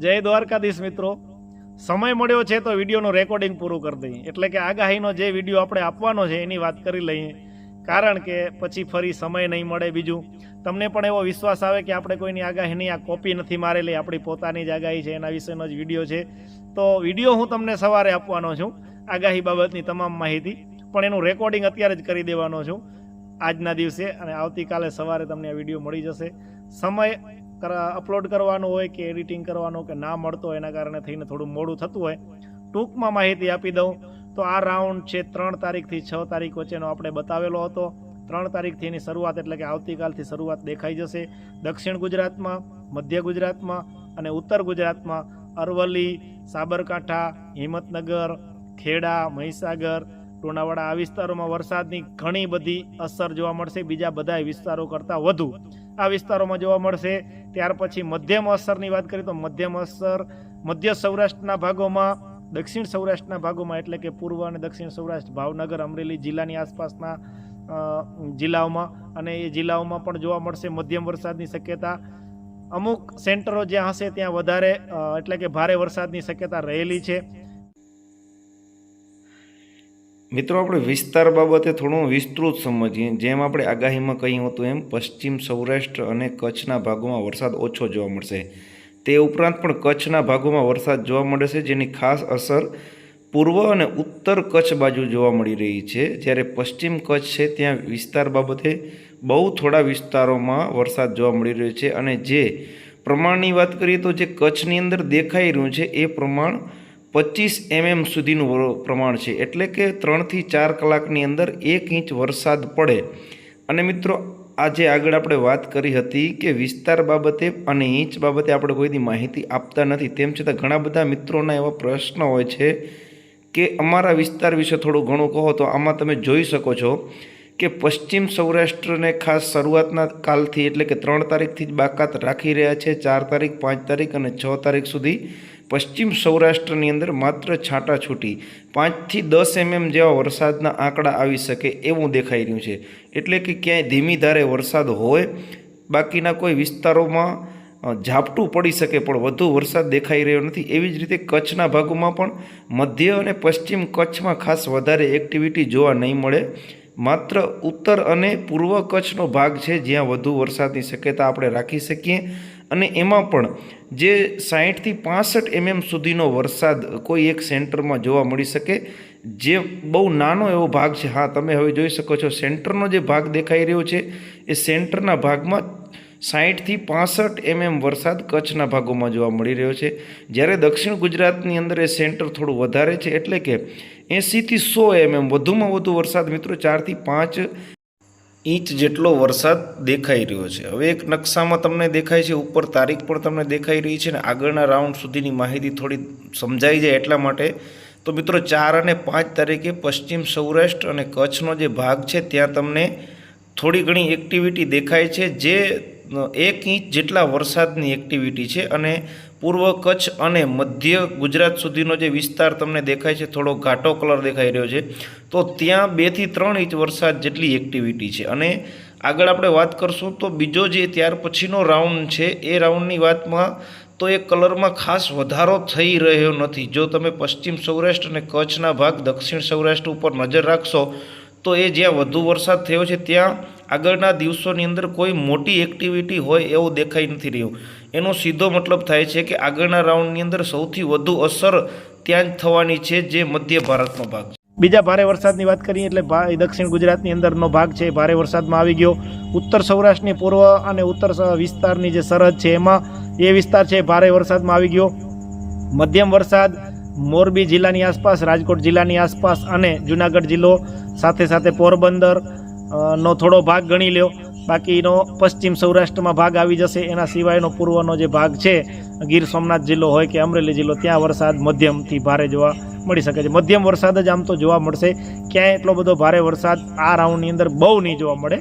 જય દ્વારકાધીશ મિત્રો. સમય મળ્યો છે તો વિડીયોનું રેકોર્ડિંગ પૂરું કરી દઈએ. એટલે કે આગાહીનો જે વીડિયો આપણે આપવાનો છે એની વાત કરી લઈએ. કારણ કે પછી ફરી સમય નહીં મળે બીજું. તમને પણ એવો વિશ્વાસ આવે કે આપણે કોઈની આગાહીની આ કોપી નથી મારેલી, આપણી પોતાની જ આગાહી છે, એના વિશેનો જ વીડિયો છે. તો વીડિયો હું તમને સવારે આપવાનો છું, આગાહી બાબતની તમામ માહિતી. પણ એનું રેકોર્ડિંગ અત્યારે જ કરી દેવાનો છું. આજના દિવસે અને આવતીકાલે સવારે તમને આ વીડિયો મળી જશે. સમય અપલોડ કરવાનું હોય કે એડિટિંગ કરવાનું કે ના મળતો એના કારણે થઈને થોડું મોડું થતું હોય, ટૂંકમાં માહિતી આપી દઉં. તો આ રાઉન્ડ છે ત્રણ તારીખથી છ તારીખ વચ્ચેનો આપણે બતાવેલો હતો. ત્રણ તારીખથી એની શરૂઆત એટલે કે આવતીકાલથી શરૂઆત દેખાઈ જશે. દક્ષિણ ગુજરાતમાં, મધ્ય ગુજરાતમાં અને ઉત્તર ગુજરાતમાં અરવલ્લી, સાબરકાંઠા, હિંમતનગર, ખેડા, મહીસાગર લુણાવાડા આ વિસ્તારોમાં વરસાદની ઘણી બધી અસર જોવા મળશે. બીજા બધા વિસ્તારો કરતાં વધુ આ વિસ્તારોમાં જોવા મળશે. ત્યાર પછી મધ્યમ અસરની વાત કરીએ તો મધ્યમ અસર મધ્ય સૌરાષ્ટ્રના ભાગોમાં, દક્ષિણ સૌરાષ્ટ્રના ભાગોમાં એટલે કે પૂર્વ અને દક્ષિણ સૌરાષ્ટ્ર, ભાવનગર, અમરેલી જિલ્લાની આસપાસના જિલ્લાઓમાં અને એ જિલ્લાઓમાં પણ જોવા મળશે મધ્યમ વરસાદની શક્યતા. અમુક સેન્ટરો જ્યાં હશે ત્યાં વધારે એટલે કે ભારે વરસાદની શક્યતા રહેલી છે. મિત્રો, આપણે વિસ્તાર બાબતે થોડું વિસ્તૃત સમજીએ. જેમ આપણે આગાહીમાં કહ્યું હતું એમ, પશ્ચિમ સૌરાષ્ટ્ર અને કચ્છના ભાગોમાં વરસાદ ઓછો જોવા મળશે. તે ઉપરાંત પણ કચ્છના ભાગોમાં વરસાદ જોવા મળે છે, જેની ખાસ અસર પૂર્વ અને ઉત્તર કચ્છ બાજુ જોવા મળી રહી છે. જ્યારે પશ્ચિમ કચ્છ છે, ત્યાં વિસ્તાર બાબતે બહુ થોડા વિસ્તારોમાં વરસાદ જોવા મળી રહ્યો છે. અને જે પ્રમાણની વાત કરીએ તો જે કચ્છની અંદર દેખાઈ રહ્યું છે, એ પ્રમાણ પચીસ એમએમ સુધીનું પ્રમાણ છે. એટલે કે ત્રણથી ચાર કલાકની અંદર એક ઇંચ વરસાદ પડે. અને મિત્રો, આજે આગળ આપણે વાત કરી હતી કે વિસ્તાર બાબતે અને ઇંચ બાબતે આપણે કોઈની માહિતી આપતા નથી. તેમ છતાં ઘણા બધા મિત્રોના એવા પ્રશ્ન હોય છે કે અમારા વિસ્તાર વિશે થોડું ઘણું કહો તો આમાં તમે જોઈ શકો છો કે પશ્ચિમ સૌરાષ્ટ્રને ખાસ શરૂઆતના કાલથી એટલે કે ત્રણ તારીખથી જ બાકાત રાખી રહ્યા છે. ચાર તારીખ, પાંચ તારીખ અને છ તારીખ સુધી પશ્ચિમ સૌરાષ્ટ્રની અંદર માત્ર છાંટાછૂટી પાંચથી દસ એમએમ જેવા વરસાદના આંકડા આવી શકે એવું દેખાઈ રહ્યું છે. એટલે કે ક્યાંય ધીમી ધારે વરસાદ હોય, બાકીના કોઈ વિસ્તારોમાં ઝાપટું પડી શકે પણ વધુ વરસાદ દેખાઈ રહ્યો નથી. એવી જ રીતે કચ્છના ભાગોમાં પણ મધ્ય અને પશ્ચિમ કચ્છમાં ખાસ વધારે એક્ટિવિટી જોવા નહીં મળે. માત્ર ઉત્તર અને પૂર્વ કચ્છનો ભાગ છે, જ્યાં વધુ વરસાદની શક્યતા આપણે રાખી શકીએ. અને એમાં પણ જે સાહીઠથી પાસઠ એમએમ સુધીનો વરસાદ કોઈ એક સેન્ટરમાં જોવા મળી શકે, જે બહુ નાનો એવો ભાગ છે. હા, તમે હવે જોઈ શકો છો, સેન્ટરનો જે ભાગ દેખાઈ રહ્યો છે, એ સેન્ટરના ભાગમાં સાહીઠથી પાસઠ એમએમ વરસાદ કચ્છના ભાગોમાં જોવા મળી રહ્યો છે. જ્યારે દક્ષિણ ગુજરાતની અંદર એ સેન્ટર થોડું વધારે છે એટલે કે એંસીથી સો એમએમ, વધુમાં વધુ વરસાદ મિત્રો ચારથી પાંચ ઇંચ જેટલો વરસાદ દેખાઈ રહ્યો છે. હવે એક નકશામાં તમને દેખાય છે, ઉપર તારીખ પણ તમને દેખાઈ રહી છે ને આગળના રાઉન્ડ સુધીની માહિતી થોડી સમજાઈ જાય એટલા માટે. તો મિત્રો ચાર અને પાંચ તારીખે પશ્ચિમ સૌરાષ્ટ્ર અને કચ્છનો જે ભાગ છે, ત્યાં તમને થોડી ઘણી એક્ટિવિટી દેખાય છે, જે એક ઇંચ જેટલા વરસાદની એક્ટિવિટી છે અને પૂર્વ કચ્છ અને મધ્ય ગુજરાત સુધીનો જે વિસ્તાર તમને દેખાય છે, થોડો ઘાટો કલર દેખાઈ રહ્યો છે, તો ત્યાં બેથી ત્રણ ઇંચ વરસાદ જેટલી એક્ટિવિટી છે. અને આગળ આપણે વાત કરશું, તો બીજો જે ત્યાર પછીનો રાઉન્ડ છે, એ રાઉન્ડની વાતમાં તો એ કલરમાં ખાસ વધારો થઈ રહ્યો નથી. જો તમે પશ્ચિમ સૌરાષ્ટ્ર અને કચ્છના ભાગ દક્ષિણ સૌરાષ્ટ્ર ઉપર નજર રાખશો, તો એ જ્યાં વધુ વરસાદ થયો છે, ત્યાં આગળના દિવસોની અંદર કોઈ મોટી એક્ટિવિટી હોય એવું દેખાઈ નથી રહ્યું. એનો સીધો મતલબ થાય છે કે આગળના રાઉન્ડની અંદર સૌથી વધુ અસર ત્યાં જ થવાની છે જે મધ્ય ભારતનો ભાગ છે. બીજા ભારે વરસાદની વાત કરીએ એટલે દક્ષિણ ગુજરાતની અંદરનો ભાગ છે ભારે વરસાદમાં આવી ગયો. ઉત્તર સૌરાષ્ટ્રની પૂર્વ અને ઉત્તર વિસ્તારની જે સરહદ છે એમાં એ વિસ્તાર છે ભારે વરસાદમાં આવી ગયો. મધ્યમ વરસાદ મોરબી જિલ્લાની આસપાસ, રાજકોટ જિલ્લાની આસપાસ અને જુનાગઢ જિલ્લો સાથે સાથે પોરબંદર નો થોડો ભાગ ગણી લ્યો. બાકીનો પશ્ચિમ સૌરાષ્ટ્રમાં ભાગ આવી જશે. એના સિવાયનો પૂર્વનો જે ભાગ છે, ગીર સોમનાથ જિલ્લો હોય કે અમરેલી જિલ્લો, ત્યાં વરસાદ મધ્યમથી ભારે જોવા મળી શકે છે. મધ્યમ વરસાદ જ આમ તો જોવા મળશે. ક્યાંય એટલો બધો ભારે વરસાદ આ રાઉન્ડની અંદર બહુ નહીં જોવા મળે.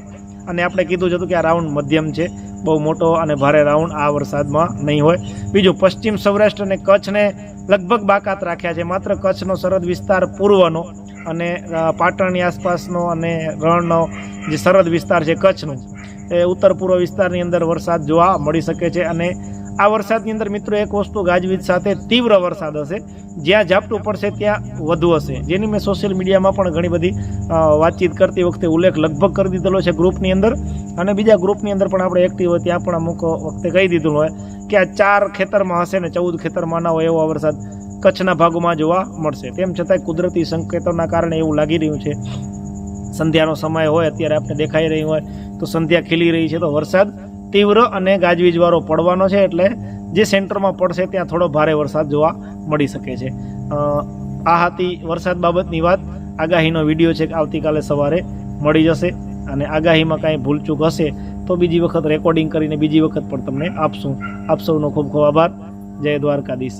અને આપણે કીધું જ હતું કે આ રાઉન્ડ મધ્યમ છે. બહુ મોટો અને ભારે રાઉન્ડ આ વરસાદમાં નહીં હોય. બીજું, પશ્ચિમ સૌરાષ્ટ્ર અને કચ્છને લગભગ બાકાત રાખ્યા છે. માત્ર કચ્છનો સરહદ વિસ્તાર પૂર્વનો. અને પાટણની આસપાસનો અને રણનો જે સરહદ વિસ્તાર છે, કચ્છનો એ ઉત્તર પૂર્વ વિસ્તારની અંદર વરસાદ જોવા મળી શકે છે. અને આ વરસાદની અંદર મિત્રો એક વસ્તુ ગાજવીજ સાથે તીવ્ર વરસાદ હશે. જ્યાં ઝાપટું પડશે, ત્યાં વધુ હશે. જેની મેં સોશિયલ મીડિયામાં પણ ઘણી બધી વાતચીત કરતી વખતે ઉલ્લેખ લગભગ કરી દીધેલો છે ગ્રુપની અંદર. અને બીજા ગ્રુપની અંદર પણ આપણે એક્ટિવ હોય ત્યાં પણ અમુક વખતે કહી દીધું હોય કે આ ચાર ખેતરમાં હશે ને ચૌદ ખેતરમાં ના હોય એવો વરસાદ કચ્છના ભાગોમાં જોવા મળશે. તેમ છતાંય કુદરતી સંકેતોના કારણે એવું લાગી રહ્યું છે. સંધ્યાનો સમય હોય, અત્યારે આપણે દેખાઈ રહ્યું હોય, તો સંધ્યા ખીલી રહી છે. તો વરસાદ તીવ્ર અને ગાજવીજવાળો પડવાનો છે એટલે જે સેન્ટરમાં પડશે, ત્યાં થોડો ભારે વરસાદ જોવા મળી શકે છે. આ હતી વરસાદ બાબતની વાત. આગાહીનો વીડિયો છે કે આવતીકાલે સવારે મળી જશે અને આગાહીમાં કાંઈ ભૂલચૂક હશે, તો બીજી વખત રેકોર્ડિંગ કરીને બીજી વખત પણ તમને આપશું. આપ સૌનો ખૂબ ખૂબ આભાર. જય દ્વારકાધીશ.